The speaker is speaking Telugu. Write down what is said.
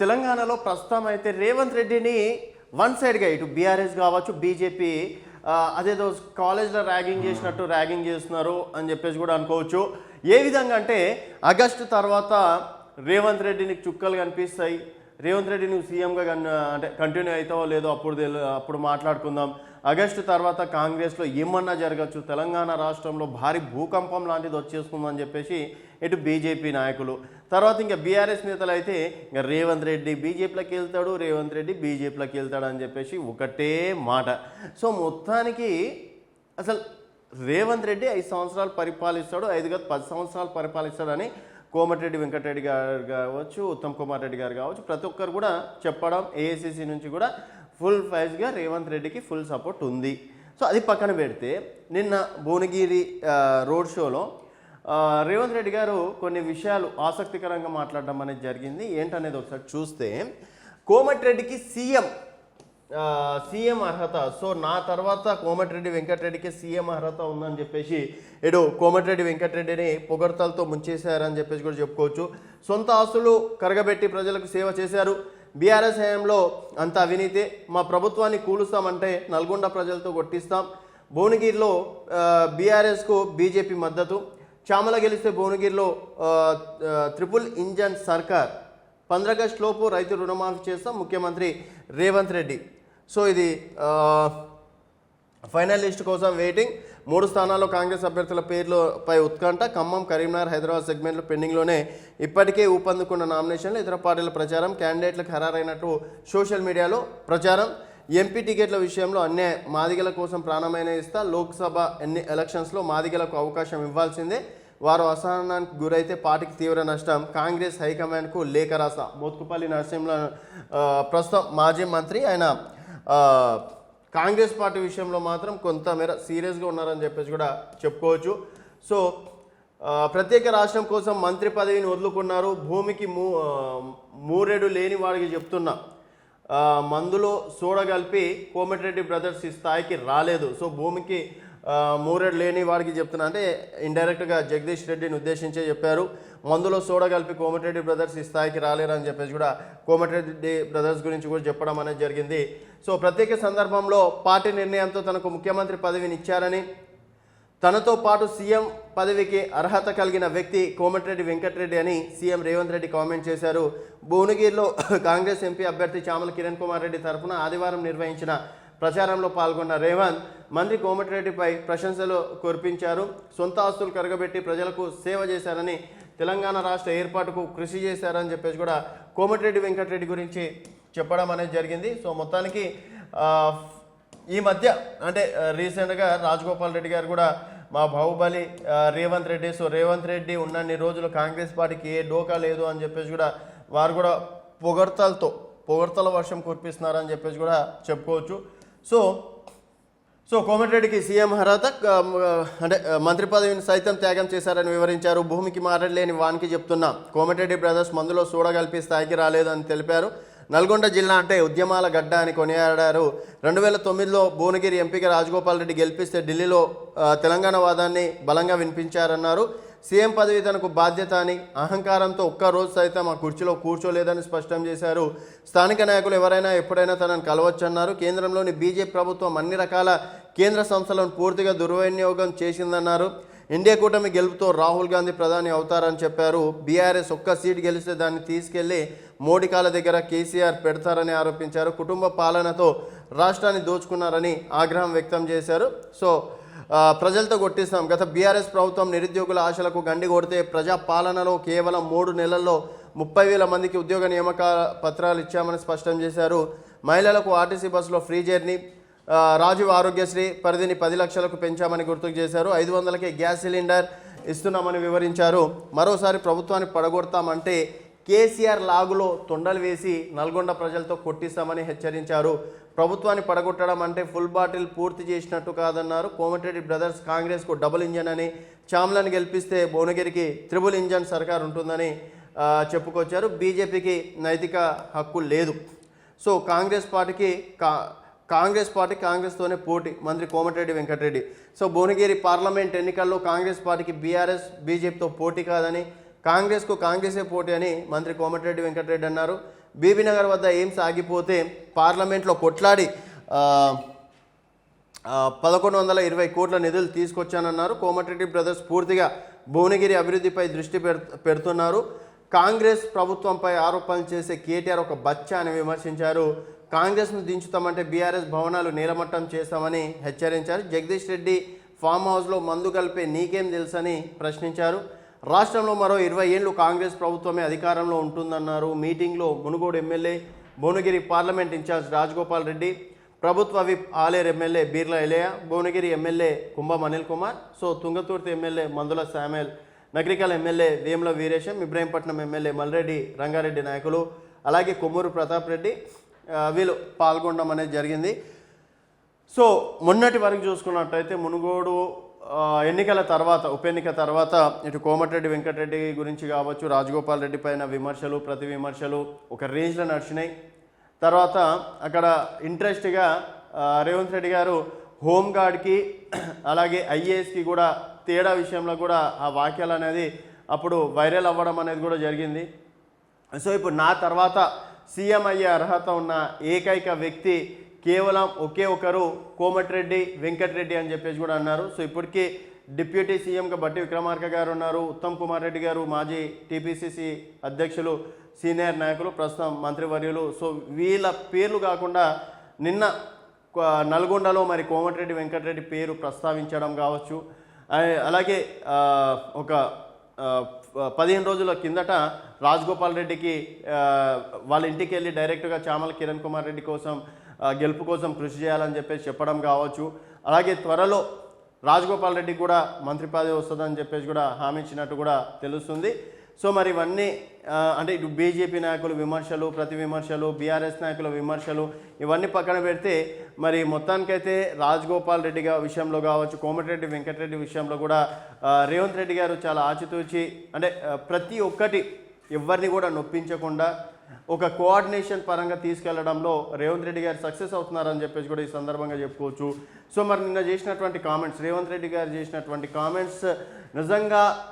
తెలంగాణలో ప్రస్తుతం అయితే రేవంత్ రెడ్డిని వన్ సైడ్గా ఇటు బీఆర్ఎస్ కావచ్చు బీజేపీ అదేదో కాలేజ్లో ర్యాగింగ్ చేసినట్టు ర్యాగింగ్ చేస్తున్నారు అని చెప్పేసి కూడా అనుకోవచ్చు. ఏ విధంగా అంటే ఆగస్టు తర్వాత రేవంత్ రెడ్డిని చుక్కలు కనిపిస్తాయి. రేవంత్ రెడ్డి నువ్వు సీఎంగా కన్ అంటే కంటిన్యూ అవుతావో లేదో అప్పుడు అప్పుడు మాట్లాడుకుందాం. ఆగస్టు తర్వాత కాంగ్రెస్లో ఏమన్నా జరగచ్చు? తెలంగాణ రాష్ట్రంలో భారీ భూకంపం లాంటిది వచ్చేస్తుందని చెప్పేసి ఇటు బీజేపీ నాయకులు. తర్వాత ఇంకా బీఆర్ఎస్ నేతలు అయితే ఇంకా రేవంత్ రెడ్డి బీజేపీలోకి వెళ్తాడు రేవంత్ రెడ్డి బీజేపీలోకి వెళ్తాడు అని చెప్పేసి ఒకటే మాట. సో మొత్తానికి అసలు రేవంత్ రెడ్డి ఐదు సంవత్సరాలు పరిపాలిస్తాడు ఐదు కాదు పది సంవత్సరాలు పరిపాలిస్తాడని కోమటిరెడ్డి వెంకటరెడ్డి గారు కావచ్చు ఉత్తమ్ కుమార్ రెడ్డి గారు కావచ్చు ప్రతి ఒక్కరు కూడా చెప్పడం ఏఐసిసి నుంచి కూడా ఫుల్ ఫైజ్గా రేవంత్ రెడ్డికి ఫుల్ సపోర్ట్ ఉంది. సో అది పక్కన పెడితే నిన్న భువనగిరి రోడ్ షోలో రేవంత్ రెడ్డి గారు కొన్ని విషయాలు ఆసక్తికరంగా మాట్లాడడం అనేది జరిగింది. ఏంటనేది ఒకసారి చూస్తే కోమటిరెడ్డికి సీఎం సీఎం అర్హత. సో నా తర్వాత కోమటిరెడ్డి వెంకటరెడ్డికి సీఎం అర్హత ఉందని చెప్పేసి ఏడు కోమటిరెడ్డి వెంకటరెడ్డిని పొగడ్తలతో ముంచేశారని చెప్పేసి కూడా చెప్పుకోవచ్చు. సొంత ఆస్తులు కరగబెట్టి ప్రజలకు సేవ చేశారు. బీఆర్ఎస్ హయాంలో అంత అవినీతి. మా ప్రభుత్వాన్ని కూలుస్తామంటే నల్గొండ ప్రజలతో కొట్టిస్తాం. భువనగిరిలో బీఆర్ఎస్కు బీజేపీ మద్దతు. చామల గెలిస్తే భువనగిరిలో త్రిపుల్ ఇంజన్ సర్కార్ పంద్రగస్ట్ లోపు రైతు రుణమాఫీ చేస్తాం ముఖ్యమంత్రి రేవంత్ రెడ్డి. సో ఇది ఫైనలిస్ట్ ఫైనల్ లిస్ట్ కోసం వెయిటింగ్. మూడు స్థానాల్లో కాంగ్రెస్ అభ్యర్థుల పేర్లపై ఉత్కంఠ. ఖమ్మం కరీంనగర్ హైదరాబాద్ సెగ్మెంట్లు పెండింగ్లోనే ఇప్పటికే ఊపందుకున్న నామినేషన్లు ఇతర పార్టీల ప్రచారం క్యాండిడేట్లకు ఖరారైనట్టు సోషల్ మీడియాలో ప్రచారం. ఎంపీ టికెట్ల విషయంలో అన్నే మాదిగల కోసం ప్రాణమైన ఇస్తా. లోక్సభ ఎన్ని ఎలక్షన్స్లో మాదిగలకు అవకాశం ఇవ్వాల్సిందే. వారు అసహనానికి గురైతే పార్టీకి తీవ్ర నష్టం. కాంగ్రెస్ హైకమాండ్కు లేఖ రాస్తా మోత్కుపల్లి నరసింహ ప్రస్తుతం మాజీ మంత్రి ఆయన కాంగ్రెస్ పార్టీ విషయంలో మాత్రం కొంతమేర సీరియస్గా ఉన్నారని చెప్పేసి కూడా చెప్పుకోవచ్చు. సో ప్రత్యేక రాష్ట్రం కోసం మంత్రి పదవిని వదులుకున్నారు. భూమికి మూ మూరేడు లేని వాడికి చెప్తున్నా. మందులో చూడగలిపి కోమటిరెడ్డి బ్రదర్స్ ఈ స్థాయికి రాలేదు. సో భూమికి ఆ, మూరెడు లేని వాడికి చెప్తున్నా అంటే ఇండైరెక్ట్గా జగదీష్ రెడ్డిని ఉద్దేశించే చెప్పారు. మందులో చూడగలిపి కోమటిరెడ్డి బ్రదర్స్ ఈ స్థాయికి రాలేరని చెప్పేసి కూడా కోమటిరెడ్డి బ్రదర్స్ గురించి కూడా చెప్పడం అనేది జరిగింది. సో ప్రత్యేక సందర్భంలో పార్టీ నిర్ణయంతో తనకు ముఖ్యమంత్రి పదవిని ఇచ్చారని తనతో పాటు సీఎం పదవికి అర్హత కలిగిన వ్యక్తి కోమటిరెడ్డి వెంకటరెడ్డి అని సీఎం రేవంత్ రెడ్డి కామెంట్ చేశారు. భువనగిరిలో కాంగ్రెస్ ఎంపీ అభ్యర్థి చామల కిరణ్ కుమార్ రెడ్డి తరఫున ఆదివారం నిర్వహించిన ప్రచారంలో పాల్గొన్న రేవంత్ మంత్రి కోమటిరెడ్డిపై ప్రశంసలు కురిపించారు. సొంత ఆస్తులు కరగబెట్టి ప్రజలకు సేవ చేశారని తెలంగాణ రాష్ట్ర ఏర్పాటుకు కృషి చేశారని చెప్పేసి కూడా కోమటిరెడ్డి వెంకటరెడ్డి గురించి చెప్పడం అనేది జరిగింది. సో మొత్తానికి ఈ మధ్య అంటే రీసెంట్గా రాజగోపాల్ రెడ్డి గారు కూడా మా బాహుబలి రేవంత్ రెడ్డి. సో రేవంత్ రెడ్డి ఉన్నన్ని రోజులు కాంగ్రెస్ పార్టీకి ఏ డోకా లేదు అని చెప్పేసి కూడా వారు కూడా పొగడ్తలతో పొగడ్తల వర్షం కురిపిస్తున్నారని చెప్పేసి కూడా చెప్పుకోవచ్చు. సో సో కోమటిరెడ్డికి సీఎం అర్హత అంటే మంత్రి పదవిని సైతం త్యాగం చేశారని వివరించారు. భూమికి మారలేని వానికి చెప్తున్నా. కోమటిరెడ్డి బ్రదర్స్ మందులో చూడగలిపి స్థాయికి రాలేదని తెలిపారు. నల్గొండ జిల్లా అంటే ఉద్యమాల గడ్డ అని కొనియాడారు. రెండు వేల తొమ్మిదిలో భువనగిరి ఎంపీగా రాజగోపాల్ రెడ్డి గెలిపిస్తే ఢిల్లీలో తెలంగాణ వాదాన్ని బలంగా వినిపించారన్నారు. సీఎం పదవి తనకు బాధ్యత అని అహంకారంతో ఒక్క రోజు సైతం ఆ కుర్చీలో కూర్చోలేదని స్పష్టం చేశారు. స్థానిక నాయకులు ఎవరైనా ఎప్పుడైనా తనను కలవచ్చన్నారు. కేంద్రంలోని బీజేపీ ప్రభుత్వం అన్ని రకాల కేంద్ర సంస్థలను పూర్తిగా దుర్వినియోగం చేసిందన్నారు. ఇండియా కూటమి గెలుపుతో రాహుల్ గాంధీ ప్రధాని అవుతారని చెప్పారు. బీఆర్ఎస్ ఒక్క సీట్ గెలిస్తే దాన్ని తీసుకెళ్ళి మోడీ కాళ్ళ దగ్గర కేసీఆర్ పెడతారని ఆరోపించారు. కుటుంబ పాలనతో రాష్ట్రాన్ని దోచుకున్నారని ఆగ్రహం వ్యక్తం చేశారు. సో ప్రజలతో కొట్టిస్తాం. గత బీఆర్ఎస్ ప్రభుత్వం నిరుద్యోగుల ఆశలకు గండి కొడితే ప్రజా పాలనలో కేవలం మూడు నెలల్లో ముప్పై వేల మందికి ఉద్యోగ నియామక పత్రాలు ఇచ్చామని స్పష్టం చేశారు. మహిళలకు ఆర్టీసీ బస్సులో ఫ్రీ జర్నీ రాజీవ్ ఆరోగ్యశ్రీ పరిధిని పది లక్షలకు పెంచామని గుర్తుకు చేశారు. ఐదు వందలకే గ్యాస్ సిలిండర్ ఇస్తున్నామని వివరించారు. మరోసారి ప్రభుత్వాన్ని పడగొడతామంటే కేసీఆర్ లాగులో తొండలు వేసి నల్గొండ ప్రజలతో కొట్టిస్తామని హెచ్చరించారు. ప్రభుత్వాన్ని పడగొట్టడం అంటే ఫుల్ బాటిల్ పూర్తి చేసినట్టు కాదన్నారు. కోమటిరెడ్డి బ్రదర్స్ కాంగ్రెస్కు డబుల్ ఇంజన్ అని చామ్లను గెలిపిస్తే భువనగిరికి త్రిబుల్ ఇంజన్ సర్కార్ ఉంటుందని చెప్పుకొచ్చారు. బీజేపీకి నైతిక హక్కు లేదు. సో కాంగ్రెస్ పార్టీకి కా కాంగ్రెస్ పార్టీ కాంగ్రెస్తోనే పోటీ. మంత్రి కోమటిరెడ్డి వెంకటరెడ్డి. సో భువనగిరి పార్లమెంట్ ఎన్నికల్లో కాంగ్రెస్ పార్టీకి బీఆర్ఎస్ బీజేపీతో పోటీ కాదని కాంగ్రెస్కు కాంగ్రెసే పోటీ అని మంత్రి కోమటిరెడ్డి వెంకటరెడ్డి అన్నారు. బీబీనగర్ వద్ద ఎయిమ్స్ ఆగిపోతే పార్లమెంట్లో కొట్లాడి పదకొండు వందల ఇరవై కోట్ల నిధులు తీసుకొచ్చానన్నారు. కోమటిరెడ్డి బ్రదర్స్ పూర్తిగా భువనగిరి అభివృద్ధిపై దృష్టి పెడుతున్నారు. కాంగ్రెస్ ప్రభుత్వంపై ఆరోపణలు చేసే కేటీఆర్ ఒక బచ్చ అని విమర్శించారు. కాంగ్రెస్ను దించుతామంటే బీఆర్ఎస్ భవనాలు నీలమట్టం చేస్తామని హెచ్చరించారు. జగదీష్ రెడ్డి ఫామ్ హౌస్లో మందు కలిపే నీకేం తెలుసని ప్రశ్నించారు. రాష్ట్రంలో మరో ఇరవై ఏళ్ళు కాంగ్రెస్ ప్రభుత్వమే అధికారంలో ఉంటుందన్నారు. మీటింగ్లో Munugode MLA Bhuvanagiri parliament incharge Rajagopal Reddy ప్రభుత్వ whip Aleru MLA Beerla Ilaiah Bhuvanagiri MLA Kumbham Anil Kumar so Thungathurthi MLA Mandula Samuel Nakrekal MLA Vemula Veeresham Ibrahimpatnam MLA Malreddy Rangareddy నాయకులు అలాగే కొమ్మూరు ప్రతాప్ రెడ్డి వీళ్ళు పాల్గొనడం అనేది జరిగింది. సో మొన్నటి వరకు చూసుకున్నట్టయితే మునుగోడు ఎన్నికల తర్వాత ఉప ఎన్నిక తర్వాత ఇటు కోమటిరెడ్డి వెంకటరెడ్డి గురించి కావచ్చు రాజగోపాల్ రెడ్డి పైన విమర్శలు ప్రతి విమర్శలు ఒక రేంజ్లో నడిచినాయి. తర్వాత అక్కడ ఇంట్రెస్ట్గా రేవంత్ రెడ్డి గారు హోంగార్డ్కి అలాగే ఐఏఎస్కి కూడా తేడా విషయంలో కూడా ఆ వాక్యాలు అనేది అప్పుడు వైరల్ అవ్వడం అనేది కూడా జరిగింది. సో ఇప్పుడు నా తర్వాత సీఎం అయ్యే అర్హత ఉన్న ఏకైక వ్యక్తి కేవలం ఒకే ఒకరు కోమటిరెడ్డి వెంకటరెడ్డి అని చెప్పేసి కూడా అన్నారు. సో ఇప్పటికీ డిప్యూటీ సీఎంగా బట్టి విక్రమార్క గారు ఉన్నారు. ఉత్తమ్ కుమార్ రెడ్డి గారు మాజీ టీపీసీసీ అధ్యక్షులు సీనియర్ నాయకులు ప్రస్తుతం మంత్రివర్యులు. సో వీళ్ళ పేర్లు కాకుండా నిన్న నల్గొండలో మరి కోమటిరెడ్డి వెంకటరెడ్డి పేరు ప్రస్తావించడం కావచ్చు. అలాగే ఒక పదిహేను రోజుల కిందట రాజగోపాల్ రెడ్డికి వాళ్ళ ఇంటికి వెళ్ళి డైరెక్ట్గా చామల కిరణ్ కుమార్ రెడ్డి కోసం గెలుపు కోసం కృషి చేయాలని చెప్పేసి చెప్పడం కావచ్చు. అలాగే త్వరలో రాజగోపాల్ రెడ్డికి కూడా మంత్రి పదవి వస్తుందని చెప్పేసి కూడా హామీ ఇచ్చినట్టు కూడా తెలుస్తుంది. సో మరి ఇవన్నీ అంటే ఇటు బీజేపీ నాయకులు విమర్శలు ప్రతి విమర్శలు బీఆర్ఎస్ నాయకుల విమర్శలు ఇవన్నీ పక్కన పెడితే మరి మొత్తానికైతే రాజగోపాల్ రెడ్డి విషయంలో కావచ్చు కోమటిరెడ్డి వెంకటరెడ్డి విషయంలో కూడా రేవంత్ రెడ్డి గారు చాలా ఆచితూచి అంటే ప్రతి ఒక్కటి ఎవరిని కూడా నొప్పించకుండా ఒక కోఆర్డినేషన్ పరంగా తీసుకెళ్ళడంలో రేవంత్ రెడ్డి గారు సక్సెస్ అవుతున్నారని చెప్పేసి కూడా ఈ సందర్భంగా చెప్పుకోవచ్చు. సో మరి నిన్న చేసినటువంటి కామెంట్స్ రేవంత్ రెడ్డి గారు చేసినటువంటి కామెంట్స్ నిజంగా